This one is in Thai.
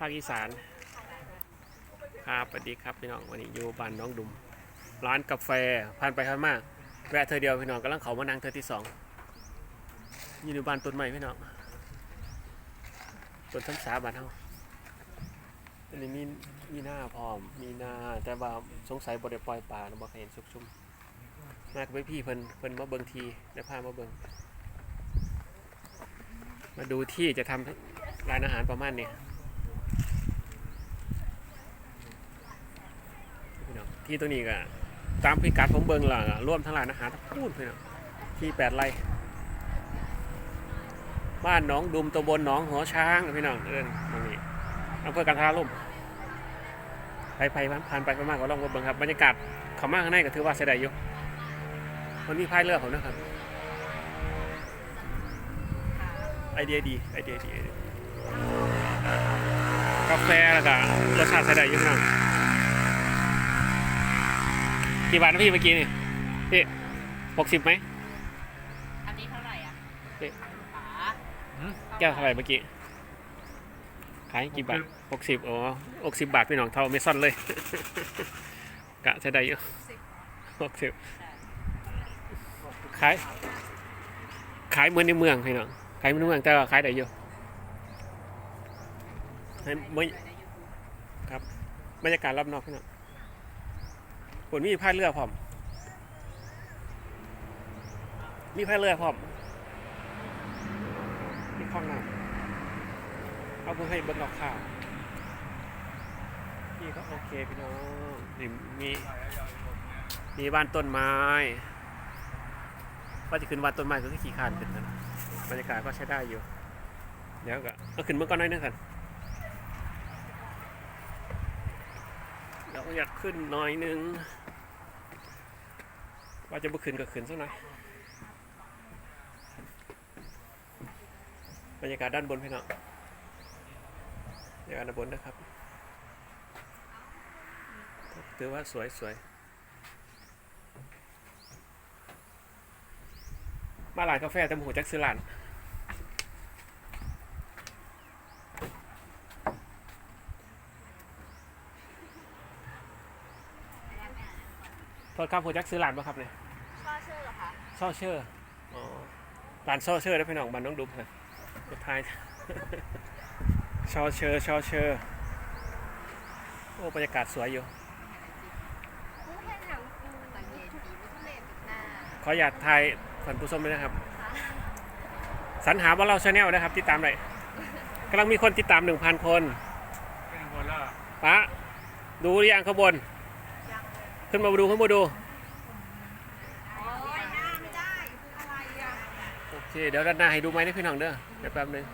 ภาคอีสานครับสวัสดีครับพี่น้องวันนี้อยู่บ้านน้องดุม ร้านกาแฟผ่านไปผ่านมาแวะเธอเดียวพี่น้องกำลังเขามานั่งเธอที่สองอยู่บ้านต้นไม้พี่น้องต้นทั้งสาบานเฮาอันนี้มีมีหน้าพร้อม มีหน้าแต่ว่าสงสัยบ่ได้ปล่อยปลาเนาะบ่เคยเห็นซุกชุ่มมากับพี่เพิ่นเพิ่นมาเบิ่งทีได้พามาเบิ่งมาดูที่จะทำร้านอาหารประมาณนี้พี่น้อง ที่ตรงนี้ก็ตามพิกัดผมเบิ่งล่ะร่วมทั้งร้ายนอาหาทั้งพูดพี่น้องที่แปดไร่บ้านหนองดุมตำบลหนองหัวช้างพี่น้องเอิ้นตรงนี้อำเภอกันทาลุ่มไปไปผ่านไปประมาณก็ลองมาเบิ่งครับบรรยากาศเขามากข้างในก็ถือว่าเสียดายอยู่มันมีพายเรือผมนะครับ ไอเดียดีไอเดียดีไอเดียดีกาแฟแล้วก็รสชาติใช้ได้อยุ่งนัง กี่บาทนะพี่เมื่อกี้นี่พี่หกสิบไหมอันนี้เท่าไหร่อะเอ๊ะขาแก้วเท่าไหร่เมื่อกี้ ขายกี่บาทหกสิบอ๋อหกสิบบาทพี่น้องเท่าเมซอนเลย กะใช้ได้อยู่หกสิบขาย ขายเหมือนในเมืองพี่น้อง ขายเหมือนในเมืองแต่ว่าขายได้อยู่ให้เมื่อครับบรรยากาศรอบนอกพี่น้อง ฝนมีพายเรือพร้อม มีพายเรือพร้อมมีข้องน้ำเอาเพื่อให้เบิ้งเอาข้าวนี่ก็โอเคพี่น้องนี่มีมีบ้านต้นไม้ว่าจะขึ้นบ้านต้นไม้ก็คือขี่ขานขึ้นนะบรรยากาศก็ใช้ได้อยู่เดี๋ยวก็เอาขึ้นเมื่อก่อนหน้อยนึงกันเราอยากขึ้นหน่อยนึง ว่าจะบุขึ้นก็ขึ้นสักหน่อยบรรยากาศด้านบนพี่น้องบรรยากาศด้านบนนะครับ ถือว่าสวยสวยมาร้านกาแฟแต่หมูจักซื้อร้านโทษครับหมูจักซื้อร้านป่ะครับเนี่ย ซ่อเชอร์อ๋อร้านซ่อเชอร์ได้พี่น้องบ้านน้องดุมค่ะสุดท้ายชอเชอร์ชอเชอร์โอ้บรรยากาศสวยอยู่ผู้แข่งขันสังเกตดีไม่ทุเรศหน้าขออยากทายฝันผู้ชมด้วยนะครับสรรหาว่าเราชาแนลนะครับติดตามเลยกำลังมีคนติดตามหนึ่งพันคนเป็นคนละปะดูหรือยังข้างบน ขึ้นมาดูขึ้นมาดู โอ้ยหน้าไม่ได้ อะไรอะ โอ เคเดี๋ยวด้านหน้าให้ดูไหมนี่พี่น้องเด้อเดี๋ยวแป๊บนึง